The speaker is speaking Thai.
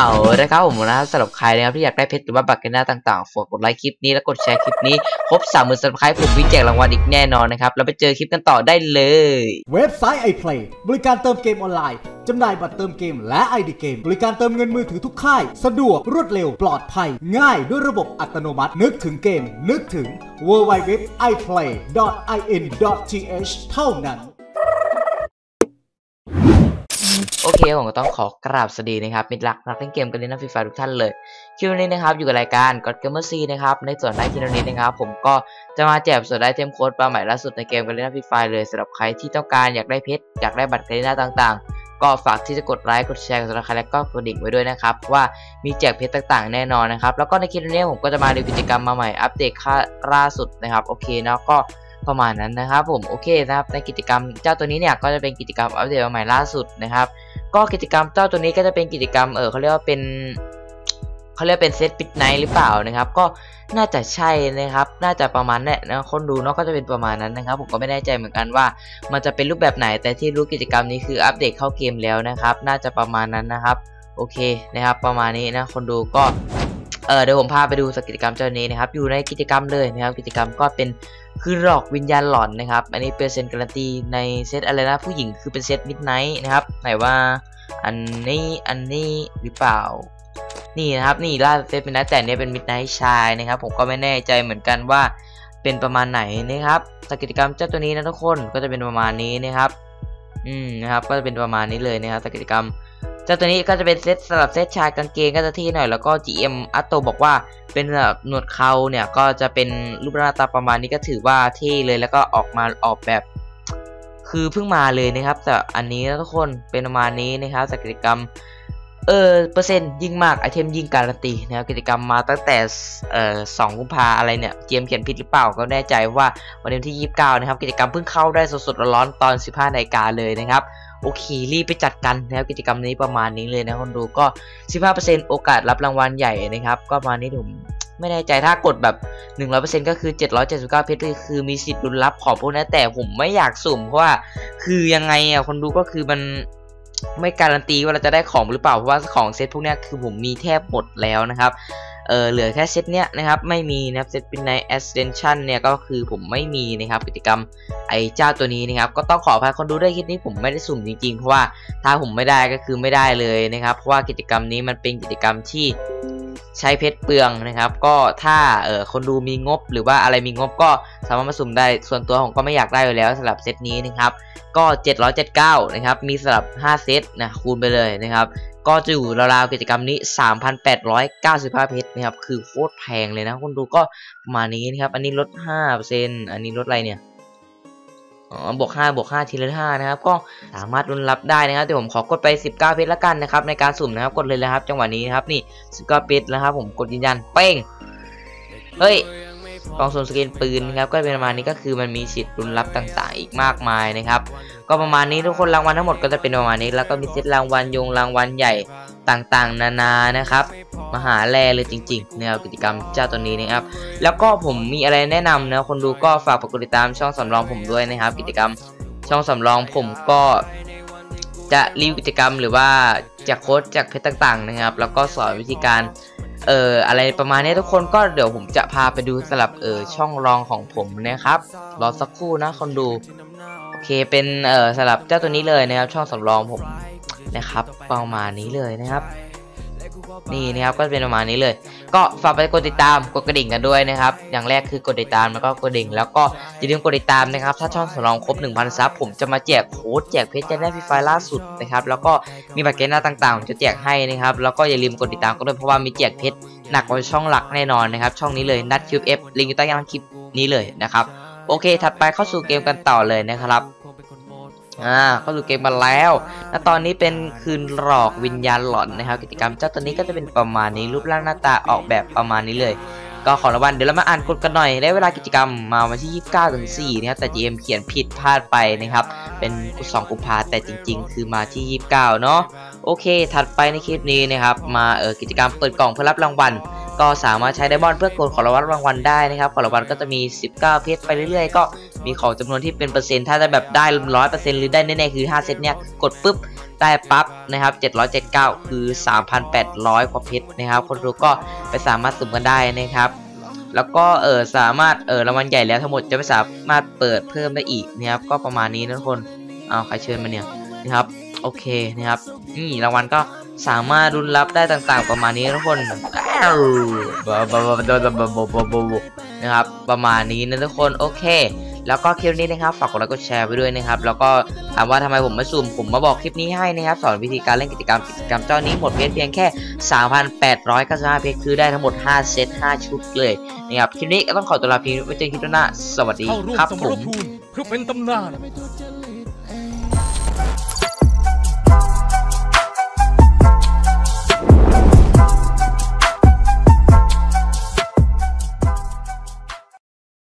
เอาละครับผมนะสำหรับใครนะครับที่อยากได้เพชรหรือว่าบัตรกันหน้าต่างๆฝากกดไลค์คลิปนี้แล้วกดแชร์คลิปนี้ครบสามหมื่นสับสไครต์ผมวิแจกรางวัลอีกแน่นอนนะครับแล้วไปเจอคลิปกันต่อได้เลย เว็บไซต์ iPlay บริการเติมเกมออนไลน์จำหน่ายบัตรเติมเกมและ ID เกม บริการเติมเงินมือถือทุกค่าย สะดวกรวดเร็วปลอดภัย ง่ายด้วยระบบอัตโนมัติ นึกถึงเกม นึกถึง www.iplay.in.th เท่านั้น โอเคผมก็ต้องขอกราบสวัสดีนะครับมิตรรักนักเล่นเกมกันเลยนะฟรีไฟทุกท่านเลยคลิปนี้นะครับอยู่กับรายการกดเกมเมอร์ซีนะครับในส่วนได้คลิปนี้นะครับผมก็จะมาแจกส่วนได้เทมโค้ดปลาใหม่ล่าสุดในเกมกันเลยนะฟรีไฟเลยสำหรับใครที่ต้องการอยากได้เพชรอยากได้บัตรเครดิตต่างๆ ก็ฝากที่จะกดไลค์กดแชร์กับสไครต์แล้วก็กดดิ่งไว้ด้วยนะครับเพราะว่ามีแจกเพชรต่างๆ แน่นอนนะครับแล้วก็ในคลิปนี้ผมก็จะมาดูกิจกรรมมาใหม่อัปเดตค่าล่าสุดนะครับโอเคเนาะก็ประมาณนั้นนะครับผมโอเคนะครับในกิจกรรมเจ้าตัวนี้เนี่ยก็จะเป็นกิจกรรมอัปเดตมาใหม่ล่าสุดนะครับ ก็กิจกรรมเจ้าตัวนี้ก็จะเป็นกิจกรรมเออเขาเรียกว่าเป็นเขาเรียกเป็นเซตปิดไนท์หรือเปล่านะครับ ก็น่าจะใช่นะครับ น่าจะประมาณนี้นะคนดูเนาะก็จะเป็นประมาณนั้นนะครับ ผมก็ไม่แน่ใจเหมือนกันว่า มันจะเป็นรูปแบบไหนแต่ที่รู้กิจกรรมนี้คืออัปเดตเข้าเกมแล้วนะครับ น่าจะประมาณนั้นนะครับ โอเคนะครับ ประมาณนี้นะคนดูก็ เออเดี๋ยวผมพาไปดูสกิจกรรมเจ้านี้นะครับ อยู่ในกิจกรรมเลยนะครับ กิจกรรมก็เป็นคือหลอกวิญญาณหลอนนะครับ อันนี้เปอร์เซ็นต์การันตีในเซตอะไรนะผู้หญิงคือเป็นเซตมิดไนท์นะครับ ไหนว่าอันนี้อันนี้หรือเปล่า นี่นะครับนี่ล่าเซตเป็นนะแต่เนี้ยเป็นมิดไนท์ชายนะครับ ผมก็ไม่แน่ใจเหมือนกันว่าเป็นประมาณไหนนะครับสกิจกรรมเจ้าตัวนี้นะทุกคนก็จะเป็นประมาณนี้นะครับ อืมนะครับ ก็จะเป็นประมาณนี้เลยนะครับสกิจกรรม จ้าตัวนี้ก็จะเป็นเซตสำหรับเซตชายกางเกงก็จะที่หน่อยแล้วก็ GM อัตโตบอกว่าเป็นแบบหนวดเขาเนี่ยก็จะเป็นรูปร่างตาประมาณนี้ก็ถือว่าเท่เลยแล้วก็ออกมาออกแบบ คือเพิ่งมาเลยนะครับแต่อันนี้ทุกคนเป็นประมาณนี้นะครับกิจกรรมเออเปอร์เซ็นต์ยิ่งมากไอเทมยิ่งการันตีนะครับกิจกรรมมาตั้งแต่เอ่อสองกุมภาอะไรเนี่ยเกมเขียนผิดหรือเปล่าก็แน่ใจว่าวันที่ 29 นะครับกิจกรรมเพิ่งเข้าได้สดๆร้อนๆตอน 15นาฬิกาเลยนะครับ โอเครีบไปจัดกันนะครับกิจกรรมนี้ประมาณนี้เลยนะคนดูก็ 15%โอกาสรับรางวัลใหญ่นะครับ ก็ประมาณนี้ผมไม่แน่ใจถ้ากดแบบ 100%ก็คือ 779 เพชรคือมีสิทธิ์ลุ้นรับของพวกนั้นแต่ผมไม่อยากสุ่มเพราะว่าคือยังไงอะคนดูก็คือมันไม่การันตีว่าเราจะได้ของหรือเปล่าเพราะว่าของเซตพวกนี้คือผมมีแทบหมดแล้วนะครับ เออเหลือแค่เซตเนี้ยนะครับไม่มีนะครับเซตเป็นใน extension เนี่ยก็คือผมไม่มีนะครับกิจกรรมไอ้เจ้าตัวนี้นะครับก็ต้องขออภัยคนดูด้วยคลิปนี้ผมไม่ได้สุ่มจริงๆ เพราะว่าถ้าผมไม่ได้ก็คือไม่ได้เลยนะครับเพราะว่ากิจกรรมนี้มันเป็นกิจกรรมที่ ใช้เพชรเปลืองนะครับ ก็ถ้าเออคนดูมีงบหรือว่าอะไรมีงบก็สามารถมาสุ่มได้ส่วนตัวผมก็ไม่อยากได้อยู่แล้วสำหรับเซตนี้นะครับ ก็ 779 นะครับ มีสำหรับ 5 เซตนะคูณไปเลยนะครับ ก็จะอยู่ราวๆกิจกรรมนี้ 3,895 เพชรนะครับ คือโคตรแพงเลยนะคนดูก็ประมาณนี้นะครับ อันนี้ลด 5%อันนี้ลดอะไรเนี่ย อ๋อบวก5บวก5ทีละ5นะครับก็สามารถรุนรับได้นะครับเดี๋ยวผมขอกดไป 19 เพชรละกันนะครับในการสุ่มนะครับกดเลยนะครับ จังหวะนี้นะครับนี่ 19 เพชรแล้วครับ ผมกดยืนยันเป้งเฮ้ยกล่องสุ่มสกินปืนนะครับก็เป็นประมาณนี้ก็คือมันมีสิทธิ์รุนรับต่างๆ อีกมากมายนะครับ ก็ประมาณนี้ทุกคนรางวัลทั้งหมดก็จะเป็นประมาณนี้ แล้วก็มีเซตรางวัลยงรางวัลใหญ่ ต่างๆ นานานะครับมหาแลเลยจริงๆนะครับกิจกรรมเจ้าตัวนี้นะครับ แล้วก็ผมมีอะไรแนะนำนะคนดูก็ฝากกดติดตามช่องสำรองผมด้วยนะครับ กิจกรรมช่องสำรองผมก็จะรีวิวกิจกรรมหรือว่าจากโค้ดจากเพจต่างๆนะครับ แล้วก็สอนวิธีการเอ่ออะไรประมาณนี้ทุกคนก็เดี๋ยวผมจะพาไปดูสลับเออช่องรองของผมนะครับรอสักครู่นะคนดูโอเคเป็นเอ่อสลับเจ้าตัวนี้เลยนะครับช่องสำรองผม นะครับ ประมาณนี้เลยนะครับ นี่นะครับก็เป็นประมาณนี้เลย ก็ฝากไปกดติดตามกดกระดิ่งกันด้วยนะครับ อย่างแรกคือกดติดตามแล้วก็กดกระดิ่ง แล้วก็อย่าลืมกดติดตามนะครับ ถ้าช่องสำรองครบ 1,000ซับผมจะมาแจกโค้ดแจกเพชรแจกได้ฟรีไฟล์ล่าสุดนะครับ แล้วก็มีบัตรเกณฑ์หน้าต่างๆผมจะแจกให้นะครับ แล้วก็อย่าลืมกดติดตามกันด้วยเพราะว่ามีแจกเพชรหนักกว่าช่องหลักแน่นอนนะครับ ช่องนี้เลยนัดคิวเอฟลิงก์อยู่ใต้ล่างคลิปนี้เลยนะครับ โอเค ถัดไปเข้าสู่เกมกันต่อเลยนะครับ อ่าเข้าสู่เกมมาแล้วแลวตอนนี้เป็นคืนหลอกวิญญาณหลอนนะครับ กิจกรรมเจ้าตัวนี้ก็จะเป็นประมาณนี้รูปร่างหน้าตาออกแบบประมาณนี้เลย ก็ขอรางวัลเดี๋ยวเรามาอ่านกฎกันหน่อยได้เวลากิจกรรมมาวันที่ 29ถึง4นะครับแต่ GM เขียนผิดพลาดไปนะครับ เป็น2กุมภาแต่จริง ๆ คือมาที่ 29 เนาะโอเค ถัดไปในคลิปนี้นะครับ มาเออกิจกรรมเปิดกล่องเพื่อรับรางวัล ก็สามารถใช้ไดมอนด์เพื่อกดขอรางวัลรางวัลได้นะครับขอรางวัลก็จะมี 19 เพชรไปเรื่อยๆ ก็มีของจำนวนที่เป็นเปอร์เซ็นต์ถ้าจะแบบได้ร้อยเปอร์เซ็นต์หรือได้แน่ๆคือ 5 เซตเนี้ยกดปุ๊บได้ปั๊บนะครับ 779 คือ 3,800 กว่าเพชรนะครับ คนดูก็ไปสามารถสุ่มกันได้นะครับแล้วก็เออสามารถเออรางวัลใหญ่แล้วทั้งหมดจะไม่สามารถเปิดเพิ่มได้อีกนะครับก็ประมาณนี้นะทุกคนเอาใครเชิญมาเนี่ยนะครับโอเคนะครับนี่รางวัลก็สามารถรุนรับได้ต่างๆ ประมาณนี้นะทุกคน นะครับ ประมาณนี้นะทุกคนโอเค แล้วก็คลิปนี้นะครับฝากกดไลค์กดแชร์ไปด้วยนะครับ แล้วก็ถามว่าทำไมผมไม่ซูมผมมาบอกคลิปนี้ให้นะครับ สอนวิธีการเล่นกิจกรรมกิจกรรมเจ้านี้หมดเพียงเพียงแค่ 3,800ก็สเพชรคือได้ทั้งหมด 5 เซต 5 ชุดเลยนะครับคลิปนี้ก็ต้องขอตัวลาพียไว้เจอกันคลิปหน้าสวัสดีครับผมเพื่อเป็นตำนาน